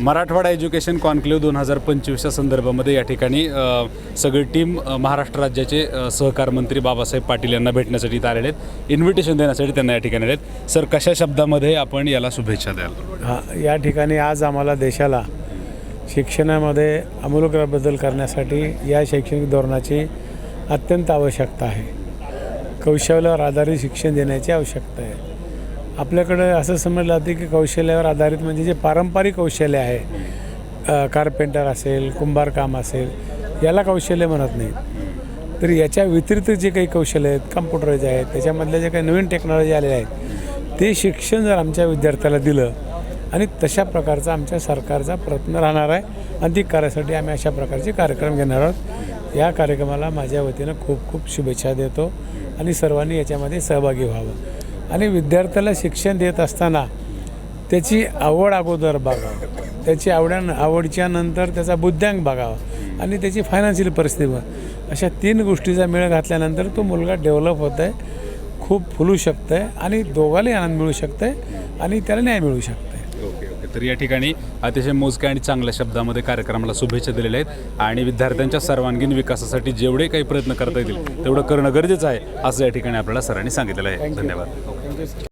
Marathwada education conclave दोन हजार पंचवीसच्या संदर्भामध्ये या ठिकाणी सगळी टीम महाराष्ट्र राज्याचे सहकार मंत्री बाबासाहेब पाटील यांना भेटण्यासाठी इथं आलेले आहेत. इन्व्हिटेशन देण्यासाठी त्यांना या ठिकाणी आलेत सर कशा शब्दामध्ये आपण याला शुभेच्छा द्याल? हां या ठिकाणी आज आम्हाला देशाला शिक्षणामध्ये अमूलग्र बदल करण्यासाठी या शैक्षणिक धोरणाची अत्यंत आवश्यकता आहे. कौशल्यावर आधारित शिक्षण देण्याची आवश्यकता आहे. आपल्याकडं असं समजलं जाते की कौशल्यावर आधारित म्हणजे जे पारंपरिक कौशल्य आहे कारपेंटर कार्पेंटर असेल कुंभारकाम असेल याला कौशल्य म्हणत नाही तर याच्या व्यतिरिक्त जे काही कौशल्य आहेत कम्प्युटराईज आहेत त्याच्यामधल्या जे काही नवीन टेक्नॉलॉजी आलेल्या आहेत ते शिक्षण जर आमच्या विद्यार्थ्याला दिलं आणि तशा प्रकारचा आमच्या सरकारचा प्रयत्न राहणार आहे आणि ती करायसाठी आम्ही अशा प्रकारचे कार्यक्रम घेणार आहोत. या कार्यक्रमाला माझ्या वतीनं खूप खूप शुभेच्छा देतो आणि सर्वांनी याच्यामध्ये सहभागी व्हावं. आणि विद्यार्थ्याला शिक्षण देत असताना त्याची आवड अगोदर बघावं. त्याची आवड्या आवडच्या नंतर त्याचा बुद्ध्यांक बघावा आणि त्याची फायनान्शियल परिस्थिती बघा अशा तीन गोष्टीचा मेळ घातल्यानंतर तो मुलगा डेव्हलप होत आहे खूप फुलू शकतं आहे आणि दोघालाही आनंद मिळू शकतं आहे आणि त्याला न्याय मिळू शकतं आहे तर या ठिकाणी अतिशय मोजक्या आणि चांगल्या शब्दामध्ये कार्यक्रमाला शुभेच्छा दिलेल्या आहेत. आणि विद्यार्थ्यांच्या सर्वांगीण विकासासाठी जेवढे काही प्रयत्न करता येतील तेवढं करणं गरजेचं आहे असं या ठिकाणी आपल्याला सरांनी सांगितलेलं आहे. धन्यवाद.